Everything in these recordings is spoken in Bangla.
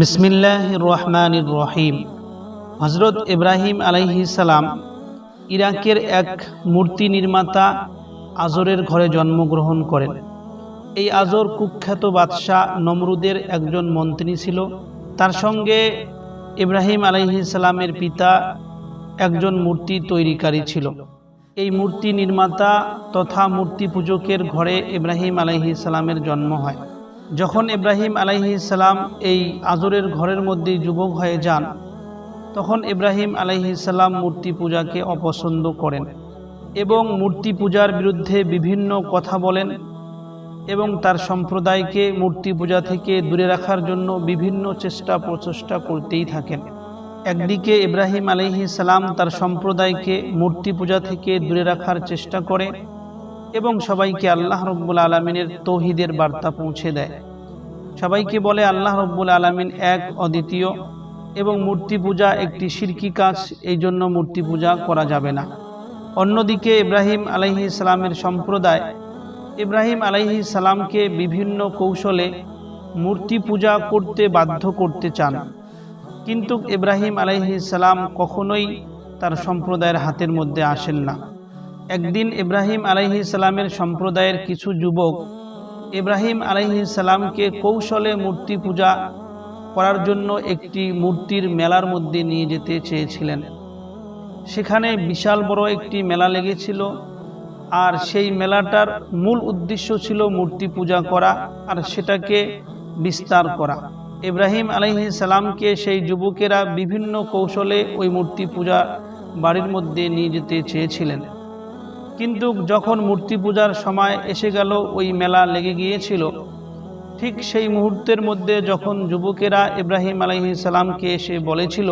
বিসমিল্লাহ রহমান রহিম। হজরত ইব্রাহিম আলাইহি সালাম ইরাকের এক মূর্তি নির্মাতা আজরের ঘরে জন্মগ্রহণ করেন। এই আজর কুখ্যাত বাদশাহ নমরুদের একজন মন্ত্রী ছিল। তার সঙ্গে ইব্রাহিম আলাইহি সালামের পিতা একজন মূর্তি তৈরিকারী ছিল। এই মূর্তি নির্মাতা তথা মূর্তি পূজকের ঘরে ইব্রাহিম আলাইহি সালামের জন্ম হয়। যখন ইব্রাহিম আলাইহি সালাম এই আজরের ঘরের মধ্যে যুবক হয়ে যান, তখন ইব্রাহিম আলাইহি সালাম মূর্তি পূজাকে অপছন্দ করেন এবং মূর্তি পূজার বিরুদ্ধে বিভিন্ন কথা বলেন এবং তার সম্প্রদায়কে মূর্তি পূজা থেকে দূরে রাখার জন্য বিভিন্ন চেষ্টা প্রচেষ্টা করতেই থাকেন। একদিকে ইব্রাহিম সালাম তার সম্প্রদায়কে মূর্তি পূজা থেকে দূরে রাখার চেষ্টা করে এবং সবাইকে আল্লাহ রব্বুল আলমিনের তৌহিদের বার্তা পৌঁছে দেয়। সবাইকে বলে আল্লাহ রব্বুল আলমিন এক, অদ্বিতীয় এবং মূর্তি পূজা একটি শিরকি কাজ, এই জন্য মূর্তি পূজা করা যাবে না। অন্যদিকে ইব্রাহিম আলাইহি সালামের সম্প্রদায়, ইব্রাহিম আলাইহি সালামকে বিভিন্ন কৌশলে মূর্তি পূজা করতে বাধ্য করতে চান। কিন্তু ইব্রাহিম আলাইহি সালাম কখনোই তার সম্প্রদায়ের হাতের মধ্যে আসেন না। একদিন ইব্রাহিম আলাইহি সালামের সম্প্রদায়ের কিছু যুবক ইব্রাহিম আলাইহি সালামকে কৌশলে মূর্তি পূজা করার জন্য একটি মূর্তির মেলার মধ্যে নিয়ে যেতে চেয়েছিলেন। সেখানে বিশাল বড় একটি মেলা লেগেছিল আর সেই মেলাটার মূল উদ্দেশ্য ছিল মূর্তি পূজা করা আর সেটাকে বিস্তার করা। ইব্রাহিম আলাইহি সালামকে সেই যুবকেরা বিভিন্ন কৌশলে ওই মূর্তি পূজা বাড়ির মধ্যে নিয়ে যেতে চেয়েছিলেন। কিন্তু যখন মূর্তি পূজার সময় এসে গেল, ওই মেলা লেগে গিয়েছিল। ঠিক সেই মুহূর্তের মধ্যে যখন যুবকেরা ইব্রাহিম সালামকে এসে বলেছিল,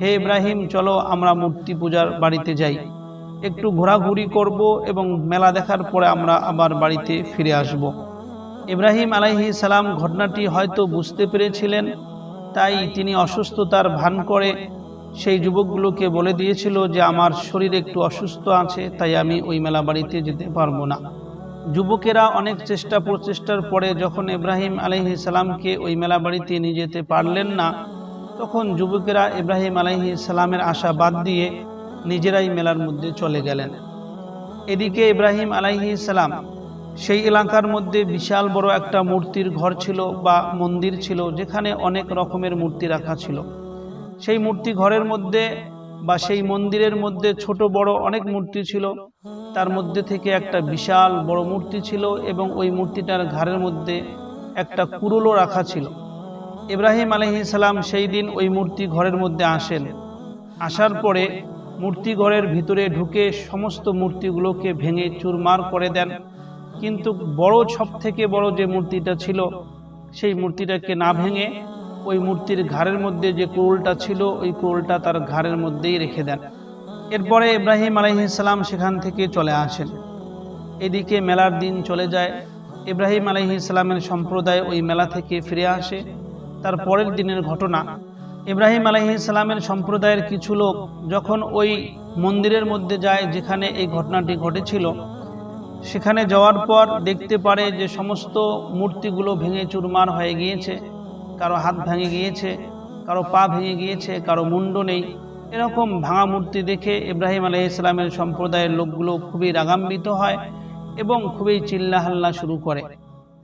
হে ইব্রাহিম, চলো আমরা মূর্তি পূজার বাড়িতে যাই। একটু ঘোরাঘুরি করব এবং মেলা দেখার পরে আমরা আবার বাড়িতে ফিরে আসব। ইব্রাহিম আলাইহি সালাম ঘটনাটি হয়তো বুঝতে পেরেছিলেন, তাই তিনি অসুস্থতার ভান করে সেই যুবকগুলোকে বলে দিয়েছিল যে, আমার শরীর একটু অসুস্থ আছে, তাই আমি ওই মেলা বাড়িতে যেতে পারব না। যুবকেরা অনেক চেষ্টা প্রচেষ্টার পরে যখন ইব্রাহিম আলহি ওই মেলা বাড়িতে নিয়ে যেতে পারলেন না, তখন যুবকেরা ইব্রাহিম আলহি আশা বাদ দিয়ে নিজেরাই মেলার মধ্যে চলে গেলেন। এদিকে ইব্রাহিম আলাইহি সালাম, সেই এলাকার মধ্যে বিশাল বড় একটা মূর্তির ঘর ছিল বা মন্দির ছিল, যেখানে অনেক রকমের মূর্তি রাখা ছিল। সেই মূর্তি ঘরের মধ্যে বা সেই মন্দিরের মধ্যে ছোট বড় অনেক মূর্তি ছিল। তার মধ্যে থেকে একটা বিশাল বড় মূর্তি ছিল এবং ওই মূর্তিটার ঘাড়ের মধ্যে একটা কুরুলও রাখা ছিল। ইব্রাহিম সালাম সেই দিন ওই মূর্তি ঘরের মধ্যে আসেন। আসার পরে মূর্তি ঘরের ভিতরে ঢুকে সমস্ত মূর্তিগুলোকে ভেঙে চুরমার করে দেন। কিন্তু বড় সব থেকে বড় যে মূর্তিটা ছিল, সেই মূর্তিটাকে না ভেঙে ওই মূর্তির ঘাড়ের মধ্যে যে কুরুলটা ছিল, ওই কুরুলটা তার ঘাড়ের মধ্যেই রেখে দেন। এরপরে ইব্রাহিম আলহিসাল্লাম সেখান থেকে চলে আসেন। এদিকে মেলার দিন চলে যায়। ইব্রাহিম আলহিসাল্লামের সম্প্রদায় ওই মেলা থেকে ফিরে আসে। তার পরের দিনের ঘটনা, ইব্রাহিম আলহিসাল্লামের সম্প্রদায়ের কিছু লোক যখন ওই মন্দিরের মধ্যে যায় যেখানে এই ঘটনাটি ঘটেছিল, সেখানে যাওয়ার পর দেখতে পারে যে সমস্ত মূর্তিগুলো ভেঙে চুরমার হয়ে গিয়েছে। কারও হাত ভেঙে গিয়েছে, কারও পা ভেঙে গিয়েছে, কারও মুন্ড নেই। এরকম ভাঙা মূর্তি দেখে ইব্রাহিম আলহ ইসলামের সম্প্রদায়ের লোকগুলো খুবই রাগান্বিত হয় এবং খুবই চিল্লাহাল্লা শুরু করে।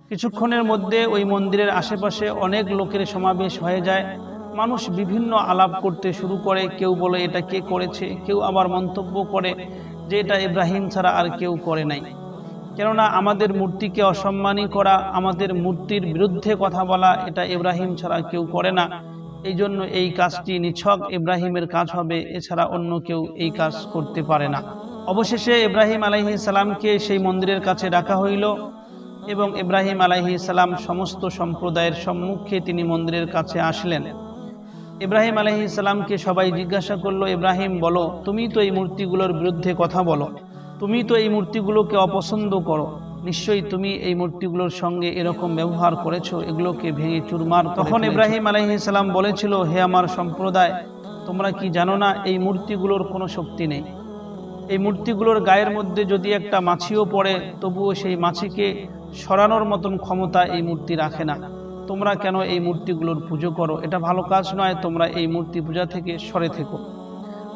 কিছুক্ষণের মধ্যে ওই মন্দিরের আশেপাশে অনেক লোকের সমাবেশ হয়ে যায়। মানুষ বিভিন্ন আলাপ করতে শুরু করে, কেউ বলে, এটা কে করেছে? কেউ আবার মন্তব্য করে যে, এটা ইব্রাহিম ছাড়া আর কেউ করে নাই। কেননা আমাদের মূর্তিকে অসম্মানী করা, আমাদের মূর্তির বিরুদ্ধে কথা বলা, এটা ইব্রাহিম ছাড়া কেউ করে না। এই জন্য এই কাজটি নিছক, ইব্রাহিমের কাজ হবে, এছাড়া অন্য কেউ এই কাজ করতে পারে না। অবশেষে ইব্রাহিম আলাইহি সালামকে সেই মন্দিরের কাছে ডাকা হইল এবং ইব্রাহিম আলাইহি সালাম সমস্ত সম্প্রদায়ের সম্মুখে তিনি মন্দিরের কাছে আসলেন। ইব্রাহিম আলহি সালামকে সবাই জিজ্ঞাসা করল, ইব্রাহিম, বলো, তুমি তো এই মূর্তিগুলোর বিরুদ্ধে কথা বলো। তুমি তো এই মূর্তিগুলোকে অপছন্দ করো। নিশ্চয়ই তুমি এই মূর্তিগুলোর সঙ্গে এরকম ব্যবহার করেছ এগুলোকে ভেঙে চুরমার তখন ইব্রাহিম আলহি সালাম বলেছিল হে আমার সম্প্রদায় তোমরা কি জানো না এই মূর্তিগুলোর কোনো শক্তি নেই? এই মূর্তিগুলোর গায়ের মধ্যে যদি একটা মাছিও পড়ে তবুও সেই মাছিকে সরানোর মতন ক্ষমতা এই মূর্তি রাখে না। তোমরা কেন এই মূর্তিগুলোর পুজো করো? এটা ভালো কাজ নয় তোমরা এই মূর্তি পূজা থেকে সরে থেকো।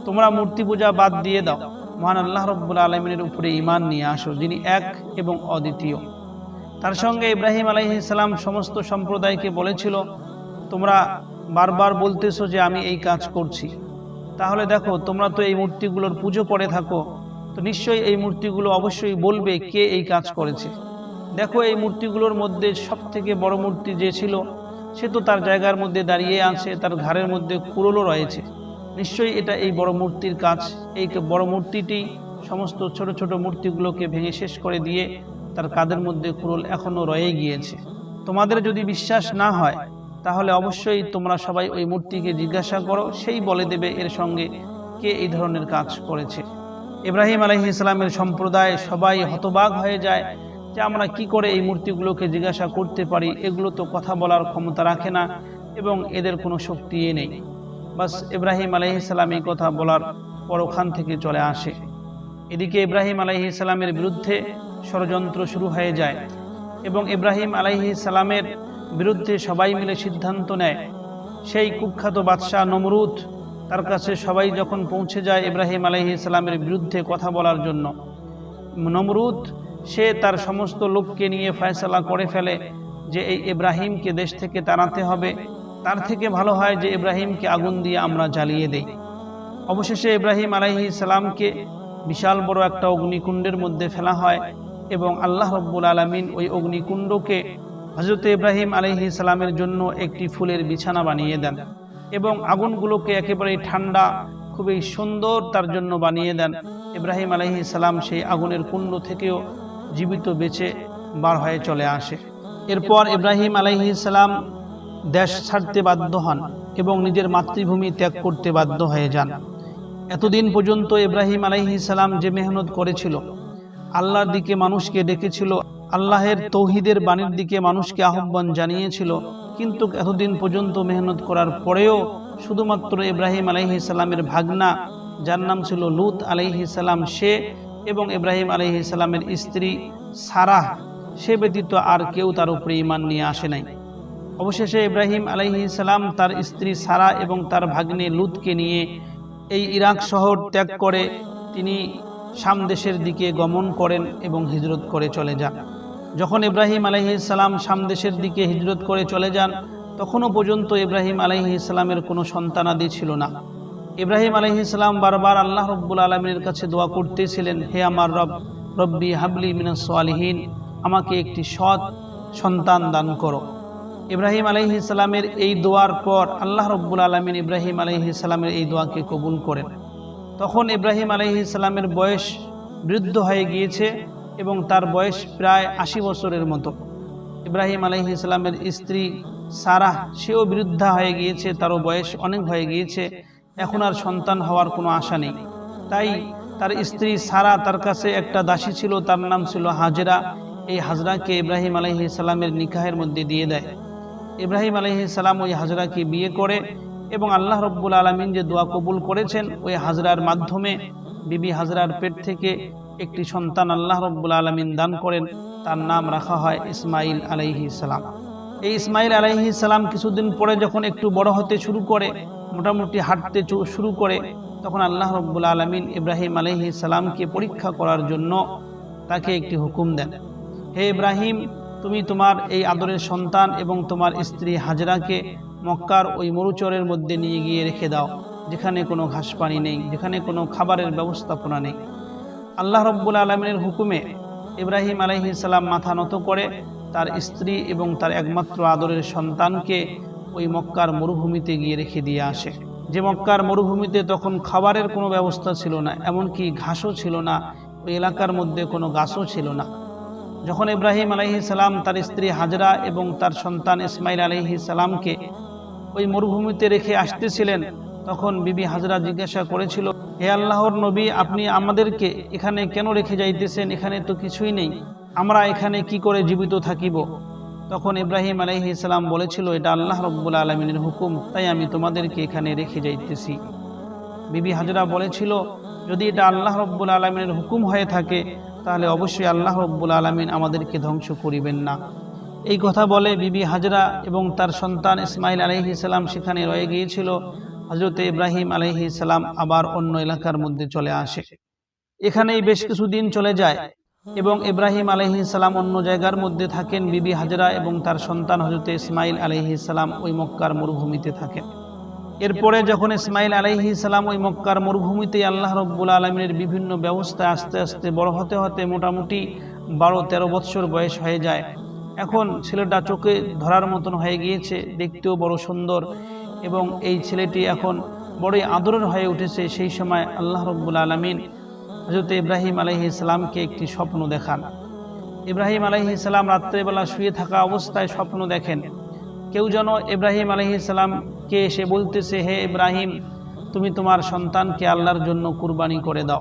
তোমরা মূর্তি পূজা বাদ দিয়ে দাও। মহান আল্লাহ রব্বুল আলমিনের উপরে ইমান নিয়ে আসো, যিনি এক এবং অদ্বিতীয়। তার সঙ্গে ইব্রাহিম আলাইহিসাল্লাম সমস্ত সম্প্রদায়কে বলেছিল, তোমরা বারবার বলতেছো যে আমি এই কাজ করছি। তাহলে দেখো, তোমরা তো এই মূর্তিগুলোর পুজো করে থাকো। তো নিশ্চয়ই এই মূর্তিগুলো অবশ্যই বলবে কে এই কাজ করেছে। দেখো, এই মূর্তিগুলোর মধ্যে সব থেকে বড় মূর্তি যে ছিল, সে তো তার জায়গার মধ্যে দাঁড়িয়ে আছে, তার ঘাড়ের মধ্যে কুড়োলও রয়েছে। নিশ্চয়ই এটা এই বড় মূর্তির কাজ। এই বড় মূর্তিটি সমস্ত ছোট ছোট মূর্তিগুলোকে ভেঙে শেষ করে দিয়ে তার কাদের মধ্যে কুরুল এখনও রয়ে গিয়েছে। তোমাদের যদি বিশ্বাস না হয়, তাহলে অবশ্যই তোমরা সবাই ওই মূর্তিকে জিজ্ঞাসা করো, সেই বলে দেবে এর সঙ্গে কে এই ধরনের কাজ করেছে। ইব্রাহিম আলহি ইসলামের সম্প্রদায় সবাই হতবাক হয়ে যায় যে আমরা কি করে এই মূর্তিগুলোকে জিজ্ঞাসা করতে পারি, এগুলো তো কথা বলার ক্ষমতা রাখে না এবং এদের কোনো শক্তি নেই। বাস ইব্রাহিম আলহি ইসলাম এই কথা বলার পর ওখান থেকে চলে আসে। এদিকে ইব্রাহিম আলাইহি সালামের বিরুদ্ধে ষড়যন্ত্র শুরু হয়ে যায় এবং ইব্রাহিম আলাইহি সালামের বিরুদ্ধে সবাই মিলে সিদ্ধান্ত নেয়। সেই কুখ্যাত বাদশাহ নমরুদ তার কাছে সবাই যখন পৌঁছে যায় ইব্রাহিম আলাইহি সালামের বিরুদ্ধে কথা বলার জন্য। নমরুদ, সে তার সমস্ত লোককে নিয়ে ফয়সালা করে ফেলে যে এই ইব্রাহিমকে দেশ থেকে তাড়াতে হবে। তার থেকে ভালো হয় যে ইব্রাহিমকে আগুন দিয়ে আমরা জ্বালিয়ে দেই। অবশেষে ইব্রাহিম আলাইহি সালামকে বিশাল বড় একটা অগ্নিকুণ্ডের মধ্যে ফেলা হয় এবং আল্লাহ রব্বুল আলমিন ওই অগ্নিকুণ্ডকে হজরত ইব্রাহিম আলহি সালামের জন্য একটি ফুলের বিছানা বানিয়ে দেন এবং আগুনগুলোকে একেবারেই ঠান্ডা, খুবই সুন্দর তার জন্য বানিয়ে দেন। ইব্রাহিম আলহি সালাম সেই আগুনের কুণ্ড থেকেও জীবিত বেঁচে বার হয়ে চলে আসে। এরপর ইব্রাহিম আলহি সালাম দেশ ছাড়তে বাধ্য হন এবং নিজের মাতৃভূমি ত্যাগ করতে বাধ্য হয়ে যান। এতদিন পর্যন্ত ইব্রাহিম আলাইহি সালাম যে মেহনত করেছিল, আল্লাহর দিকে মানুষকে ডেকেছিল, আল্লাহের তৌহিদের বাণীর দিকে মানুষকে আহ্বান জানিয়েছিল, কিন্তু এতদিন পর্যন্ত মেহনত করার পরেও শুধুমাত্র ইব্রাহিম আলাইহি সালামের ভাগনা, যার নাম ছিল লুত আলাইহি সালাম সে এবং ইব্রাহিম আলাইহি সালামের স্ত্রী সারাহ, সে ব্যতীত আর কেউ তার উপরে ইমান নিয়ে আসে নাই। অবশেষে ইব্রাহিম আলাইহি সালাম তার স্ত্রী সারা এবং তার ভাগ্নে লুতকে নিয়ে এই ইরাক শহর ত্যাগ করে তিনি শাম দেশের দিকে গমন করেন এবং হিজরত করে চলে যান। যখন ইব্রাহিম আলহি সালাম শাম দেশের দিকে হিজরত করে চলে যান, তখনও পর্যন্ত ইব্রাহিম আলহি ইসলামের কোনো সন্তানাদি ছিল না। ইব্রাহিম আলহি ইসলাম বারবার আল্লাহ রব্বুল আলমিনের কাছে দোয়া করতেছিলেন, হে আমার রব, রব্বি হাবলি মিনাস আমাকে একটি সৎ সন্তান দান করো। ইব্রাহিম আলহি ইসলামের এই দোয়ার পর আল্লাহ রব্বুল আলমিন ইব্রাহিম আলহি ইসলামের এই দোয়াকে কবুল করেন। তখন ইব্রাহিম আলহি ইসলামের বয়স বৃদ্ধ হয়ে গিয়েছে এবং তার বয়স প্রায় আশি বছরের মতো। ইব্রাহিম আলহি ইসলামের স্ত্রী সারাহ, সেও বৃদ্ধা হয়ে গিয়েছে, তারও বয়স অনেক হয়ে গিয়েছে। এখন আর সন্তান হওয়ার কোনো আশা নেই। তাই তার স্ত্রী সারা তার কাছে একটা দাসী ছিল, তার নাম ছিল হাজরা। এই হাজরাকে ইব্রাহিম আলহি ইসলামের নিকাহের মধ্যে দিয়ে দেয়। ইব্রাহিম আলহি সালাম ওই হাজরাকে বিয়ে করে এবং আল্লাহ রব্বুল আলমিন যে দোয়া কবুল করেছেন ওই হাজরার মাধ্যমে বিবি হাজরার পেট থেকে একটি সন্তান আল্লাহ রব্বুল আলমিন দান করেন, তার নাম রাখা হয় ইসমাইল আলাইহি সালাম। এই ইসমাইল আলাইহি সালাম কিছুদিন পরে যখন একটু বড় হতে শুরু করে, মোটামুটি হাঁটতে শুরু করে, তখন আল্লাহ রব্বুল আলমিন ইব্রাহিম আলহি সালামকে পরীক্ষা করার জন্য তাকে একটি হুকুম দেন। হে ইব্রাহিম তুমি তোমার এই আদরের সন্তান এবং তোমার স্ত্রী হাজরাকে মক্কার ওই মরুচরের মধ্যে নিয়ে গিয়ে রেখে দাও, যেখানে কোনো ঘাস পানি নেই, যেখানে কোনো খাবারের ব্যবস্থাপনা নেই। আল্লাহ রব্বুল আলমিনের হুকুমে ইব্রাহিম আলহি সাল্লাম মাথা নত করে তার স্ত্রী এবং তার একমাত্র আদরের সন্তানকে ওই মক্কার মরুভূমিতে গিয়ে রেখে দিয়ে আসে। যে মক্কার মরুভূমিতে তখন খাবারের কোনো ব্যবস্থা ছিল না, এমনকি ঘাসও ছিল না, ওই এলাকার মধ্যে কোনো গাছও ছিল না। যখন ইব্রাহিম আলহি সালাম তার স্ত্রী হাজরা এবং তার সন্তান ইসমাইল আলহি সালামকে ওই মরুভূমিতে রেখে আসতেছিলেন, তখন বিবি হাজরা জিজ্ঞাসা করেছিল, হে আল্লাহর নবী, আপনি আমাদেরকে এখানে কেন রেখে যাইতেছেন? এখানে তো কিছুই নেই। আমরা এখানে কি করে জীবিত থাকিব? তখন ইব্রাহিম আলহি সালাম বলেছিল, এটা আল্লাহ রব্বুল আলমিনের হুকুম, তাই আমি তোমাদেরকে এখানে রেখে যাইতেছি। বিবি হাজরা বলেছিল, যদি এটা আল্লাহ রব্বুল আলমিনের হুকুম হয়ে থাকে তাহলে অবশ্যই আল্লাহ রব্বুল আলমিন আমাদেরকে ধ্বংস করিবেন না। এই কথা বলে বিবি হাজরা এবং তার সন্তান ইসমাইল আলহি সালাম সেখানে রয়ে গিয়েছিল। হজরত ইব্রাহিম আলহি সালাম আবার অন্য এলাকার মধ্যে চলে আসে। এখানেই বেশ কিছুদিন চলে যায় এবং ইব্রাহিম আলহি সালাম অন্য জায়গার মধ্যে থাকেন। বিবি হাজরা এবং তার সন্তান হজরত ইসমাইল আলহি সালাম ওই মক্কার মরুভূমিতে থাকেন। এরপরে যখন ইসমাইল আলাইহি সালাম ওই মক্কার মরুভূমিতে আল্লাহ রব্বুল আলমিনের বিভিন্ন ব্যবস্থা আস্তে আস্তে বড় হতে হতে মোটামুটি বারো, তেরো বৎসর বয়স হয়ে যায়। এখন ছেলেটা চোখে ধরার মতন হয়ে গিয়েছে, দেখতেও বড় সুন্দর এবং এই ছেলেটি এখন বড়ই আদরের হয়ে উঠেছে। সেই সময় আল্লাহ রব্বুল আলমিন হজরত ইব্রাহিম আলহি ইসলামকে একটি স্বপ্ন দেখান। ইব্রাহিম আলহি ইসলাম রাত্রেবেলা শুয়ে থাকা অবস্থায় স্বপ্ন দেখেন। কেউ যেন ইব্রাহিম আলহি ইসলামকে এসে বলতেছে, হে ইব্রাহিম, তুমি তোমার সন্তানকে আল্লাহর জন্য কুরবানি করে দাও।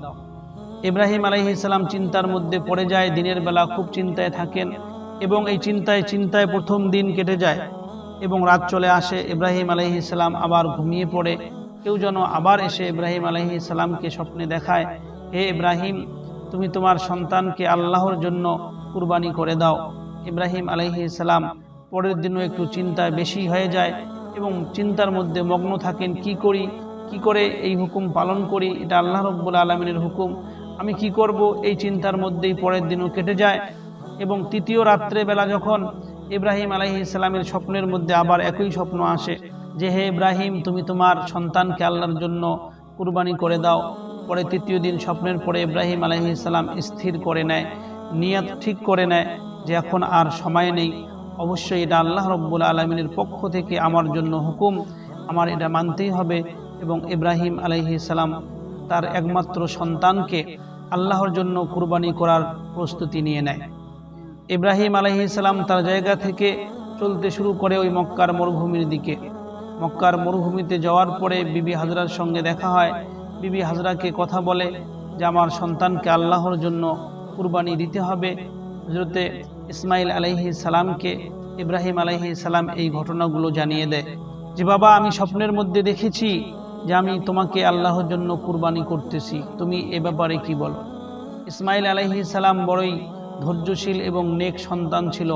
ইব্রাহিম আলহি ইসলাম চিন্তার মধ্যে পড়ে যায়, দিনের বেলা খুব চিন্তায় থাকেন এবং এই চিন্তায় চিন্তায় প্রথম দিন কেটে যায় এবং রাত চলে আসে। ইব্রাহিম আলহি ইসলাম আবার ঘুমিয়ে পড়ে। কেউ যেন আবার এসে ইব্রাহিম আলহি ইসলামকে স্বপ্নে দেখায়, হে ইব্রাহিম, তুমি তোমার সন্তানকে আল্লাহর জন্য কুরবানি করে দাও। ইব্রাহিম আলহি ইসলাম পরের দিনও একটু চিন্তায় বেশি হয়ে যায় এবং চিন্তার মধ্যে মগ্ন থাকেন, কি করি? কি করে এই হুকুম পালন করি? এটা আল্লাহ রব্বুল আলমিনের হুকুম। আমি কি করব? এই চিন্তার মধ্যেই পরের দিনও কেটে যায় এবং তৃতীয় রাত্রে বেলা যখন ইব্রাহিম আলহি ইসলামের স্বপ্নের মধ্যে আবার একই স্বপ্ন আসে যে, হে ইব্রাহিম, তুমি তোমার সন্তানকে আল্লাহর জন্য কুরবানি করে দাও। পরে তৃতীয় দিন স্বপ্নের পরে ইব্রাহিম আলহি ইসলাম স্থির করে নেয়, নিয়াত ঠিক করে নেয় যে, এখন আর সময় নেই। অবশ্যই এটা আল্লাহ রব্বুল আলমিনের পক্ষ থেকে আমার জন্য হুকুম। আমার এটা মানতেই হবে এবং ইব্রাহিম আলহি সালাম তার একমাত্র সন্তানকে আল্লাহর জন্য কুরবানি করার প্রস্তুতি নিয়ে নেয়। ইব্রাহিম আলহি সালাম তার জায়গা থেকে চলতে শুরু করে ওই মক্কার মরুভূমির দিকে। মক্কার মরুভূমিতে যাওয়ার পরে বিবি হাজরার সঙ্গে দেখা হয়। বিবি হাজরাকে কথা বলে যে, আমার সন্তানকে আল্লাহর জন্য কুরবানি দিতে হবে। হজরতে ইসমাইল আলহি সালামকে, ইব্রাহিম আলহি সালাম এই ঘটনাগুলো জানিয়ে দেয় যে, বাবা, আমি স্বপ্নের মধ্যে দেখেছি যে আমি তোমাকে আল্লাহর জন্য কুরবানি করতেছি। তুমি এ ব্যাপারে কি বলো? ইসমাইল আলহি সালাম বড়ই ধৈর্যশীল এবং নেক সন্তান ছিল।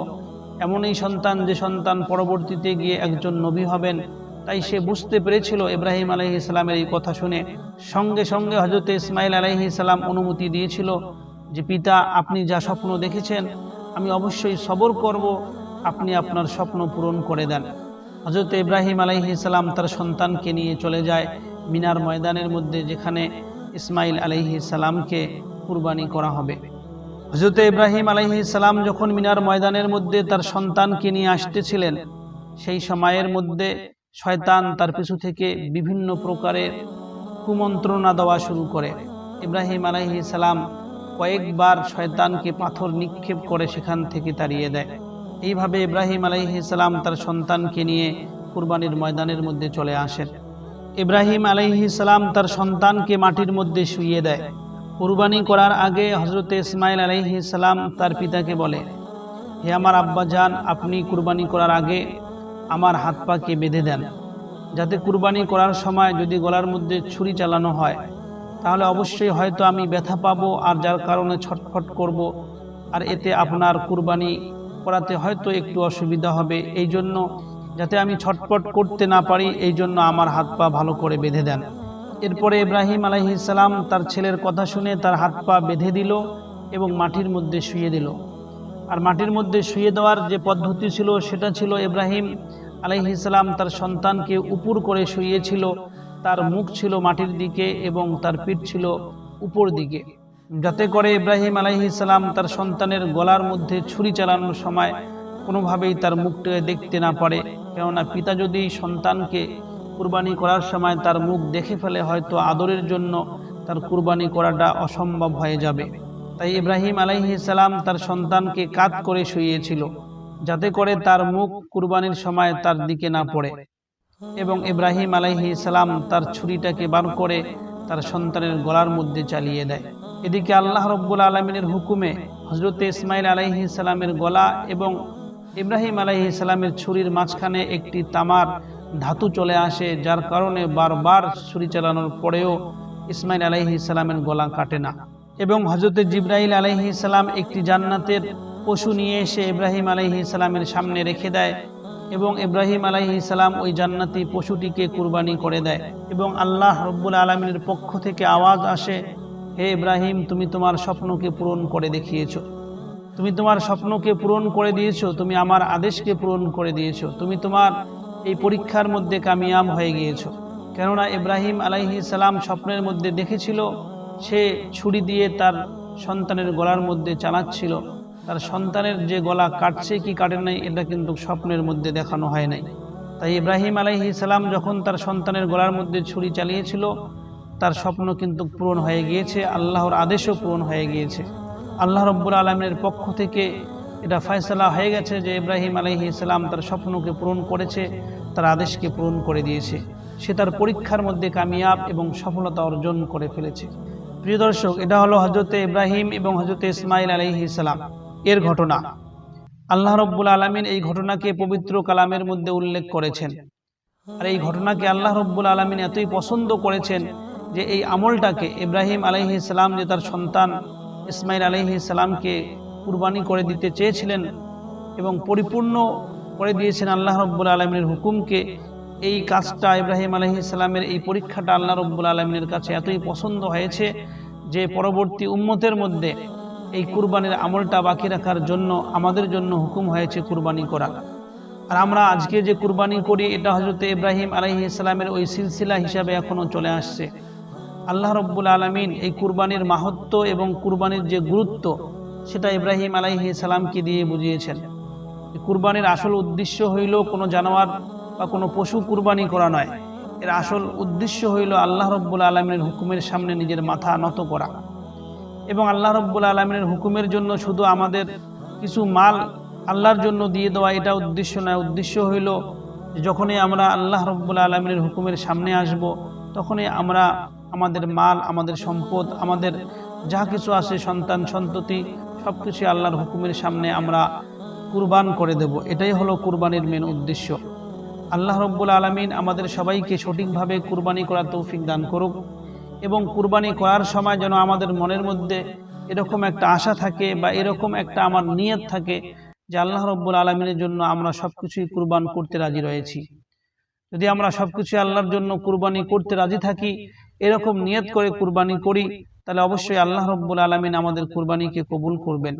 এমনই সন্তান যে, সন্তান পরবর্তীতে গিয়ে একজন নবী হবেন। তাই সে বুঝতে পেরেছিল ইব্রাহিম আলহি ইসলামের এই কথা শুনে। সঙ্গে সঙ্গে হজরত ইসমাইল আলহি ইসলাম অনুমতি দিয়েছিল যে পিতা, আপনি যা স্বপ্ন দেখেছেন, আমি অবশ্যই সবর করব, আপনি আপনার স্বপ্ন পূরণ করে দেন। হজরত ইব্রাহিম ইসলাম তার সন্তানকে নিয়ে চলে যায় মিনার ময়দানের মধ্যে, যেখানে ইসমাইল আলহি সালামকে কুরবানি করা হবে। হজরত ইব্রাহিম সালাম যখন মিনার ময়দানের মধ্যে তার সন্তানকে নিয়ে আসতেছিলেন, সেই সময়ের মধ্যে শয়তান তার পিছু থেকে বিভিন্ন প্রকারের কুমন্ত্রণা দেওয়া শুরু করে। ইব্রাহিম সালাম কয়েকবার শয়তানকে পাথর নিক্ষেপ করে সেখান থেকে তাড়িয়ে দেয়। এইভাবে ইব্রাহিম আলাইহি সালাম তার সন্তানকে নিয়ে কুরবানির ময়দানের মধ্যে চলে আসেন। ইব্রাহিম আলাইহি সালাম তার সন্তানকে মাটির মধ্যে শুইয়ে দেয়। কুরবানি করার আগে হজরত ইসমাইল আলাইহি সালাম তার পিতাকে বলে, হে আমার আব্বা যান আপনি কুরবানি করার আগে আমার হাত পাকে বেঁধে দেন? যাতে কুরবানি করার সময় যদি গলার মধ্যে ছুরি চালানো হয় তাহলে অবশ্যই হয়তো আমি ব্যথা পাবো আর যার কারণে ছটফট করব। আর এতে আপনার কুরবানি করাতে হয়তো একটু অসুবিধা হবে। এই জন্য যাতে আমি ছটপট করতে না পারি, এই জন্য আমার হাত পা ভালো করে বেঁধে দেন। এরপরে ইব্রাহিম আলহিসাল্লাম তার ছেলের কথা শুনে তার হাত পা বেঁধে দিল এবং মাটির মধ্যে শুয়ে দিল। আর মাটির মধ্যে শুয়ে দেওয়ার যে পদ্ধতি ছিল, সেটা ছিল ইব্রাহিম আলহিসাল্লাম তার সন্তানকে উপর করে শুয়েছিল তার মুখ ছিল মাটির দিকে এবং তার পিঠ ছিল উপর দিকে। যাতে করে ইব্রাহিম আলাইহিসাল্লাম তার সন্তানের গলার মধ্যে ছুরি চালানোর সময় কোনোভাবেই তার মুখটাকে দেখতে না পারে। কেননা পিতা যদি সন্তানকে কুরবানি করার সময় তার মুখ দেখে ফেলে, হয়তো আদরের জন্য তার কুরবানি করাটা অসম্ভব হয়ে যাবে। তাই ইব্রাহিম আলাইহি সালাম তার সন্তানকে কাত করে শুইয়েছিল যাতে করে তার মুখ কুরবানির সময় তার দিকে না পড়ে। এবং ইব্রাহিম আলাইহি সালাম তার ছুরিটাকে বার করে তার সন্তানের গলার মধ্যে চালিয়ে দেয়। এদিকে আল্লাহ রব্বুল আলমিনের হুকুমে হজরত ইসমাইল আলাইহি সালামের গলা এবং ইব্রাহিম আলাইহি সালামের ছুরির মাঝখানে একটি তামার ধাতু চলে আসে, যার কারণে বারবার ছুরি চালানোর পরেও ইসমাইল আলাইহি সালামের গলা কাটে না। এবং হজরত জিব্রাইল আলাইহি সালাম একটি জান্নাতের পশু নিয়ে এসে ইব্রাহিম আলাইহি সালামের সামনে রেখে দেয়। এবং ইব্রাহিম আলাইহি সালাম ওই জান্নাতি পশুটিকে কুরবানি করে দেয় এবং আল্লাহ রব্বুল আলমিনের পক্ষ থেকে আওয়াজ আসে, হে ইব্রাহিম, তুমি তোমার স্বপ্নকে পূরণ করে দেখিয়েছো। তুমি তোমার স্বপ্নকে পূরণ করে দিয়েছ, তুমি আমার আদেশকে পূরণ করে দিয়েছ। তুমি তোমার এই পরীক্ষার মধ্যে কামিয়াব হয়ে গিয়েছো। কেননা ইব্রাহিম আলাইহি সালাম স্বপ্নের মধ্যে দেখেছিল, সে ছুরি দিয়ে তার সন্তানের গলার মধ্যে চালাচ্ছিল। তার সন্তানের যে গলা কাটছে, কি কাটে নাই, এটা কিন্তু স্বপ্নের মধ্যে দেখানো হয় নাই। তাই ইব্রাহিম আলাইহি সালাম যখন তার সন্তানের গলার মধ্যে ছুরি চালিয়েছিল, তার স্বপ্ন কিন্তু পূরণ হয়ে গিয়েছে, আল্লাহর আদেশও পূরণ হয়ে গিয়েছে। আল্লাহ রব্বুল আলমের পক্ষ থেকে এটা ফয়সলা হয়ে গেছে যে ইব্রাহিম আলহি ইসলাম তার স্বপ্নকে পূরণ করেছে, তার আদেশকে পূরণ করে দিয়েছে। সে তার পরীক্ষার মধ্যে কামিয়াব এবং সফলতা অর্জন করে ফেলেছে। প্রিয় দর্শক, এটা হলো হজরতে ইব্রাহিম এবং হজরতে ইসমাইল আলহি ইসলাম এর ঘটনা। আল্লাহ রব্বুল আলমিন এই ঘটনাকে পবিত্র কালামের মধ্যে উল্লেখ করেছেন। আর এই ঘটনাকে আল্লাহ রব্বুল আলমিন এতই পছন্দ করেছেন যে এই আমলটাকে ইব্রাহিম আলহি ইসলাম যে তার সন্তান ইসমাইল আলহি সালামকে কুরবানি করে দিতে চেয়েছিলেন এবং পরিপূর্ণ করে দিয়েছেন আল্লাহ রব্বুল আলমিনের হুকুমকে, এই কাজটা ইব্রাহিম আলহি সালামের এই পরীক্ষাটা আল্লাহ রব্বুল আলমিনের কাছে এতই পছন্দ হয়েছে যে পরবর্তী উম্মতের মধ্যে এই কুরবানির আমলটা বাকি রাখার জন্য, আমাদের জন্য হুকুম হয়েছে কুরবানি করা। আর আমরা আজকে যে কুরবানি করি, এটা হজরত ইব্রাহিম আলহি ইসলামের ওই সিলসিলা হিসাবে এখনও চলে আসছে। আল্লাহ রব্বুল আলমিন এই কুরবানির মাহাত্ম এবং কুরবানির যে গুরুত্ব, সেটা ইব্রাহিম আলাইহি সালামকে দিয়ে বুঝিয়েছেন। কুরবানির আসল উদ্দেশ্য হইল কোনো জানোয়ার বা কোনো পশু কুরবানি করা নয়। এর আসল উদ্দেশ্য হইল আল্লাহ রব্বুল আলমিনের হুকুমের সামনে নিজের মাথা নত করা। এবং আল্লাহ রব্বুল আলমিনের হুকুমের জন্য শুধু আমাদের কিছু মাল আল্লাহর জন্য দিয়ে দেওয়া এটা উদ্দেশ্য নয়। উদ্দেশ্য হইল যখনই আমরা আল্লাহ রব্বুল আলমিনের হুকুমের সামনে আসব, তখনই আমরা আমাদের মাল, আমাদের সম্পদ, আমাদের যা কিছু আছে, সন্তান, সন্ততি সব কিছু আল্লাহর হুকুমের সামনে আমরা কুরবান করে দেব। এটাই হলো কুরবানির মেন উদ্দেশ্য। আল্লাহ রব্বুল আলমিন আমাদের সবাইকে সঠিকভাবে কুরবানি করার তৌফিক দান করুক। এবং কুরবানি করার সময় যেন আমাদের মনের মধ্যে এরকম একটা আশা থাকে বা এরকম একটা আমার নিয়ত থাকে যে আল্লাহ রব্বুল আলমিনের জন্য আমরা সব কিছুই কুরবান করতে রাজি রয়েছি। যদি আমরা সব কিছু আল্লাহর জন্য কুরবানি করতে রাজি থাকি, এরকম নিয়ত করে কুরবানি করি, তাহলে অবশ্যই আল্লাহ রব্বুল আলমিন আমাদের কুরবানিকে কবুল করবেন।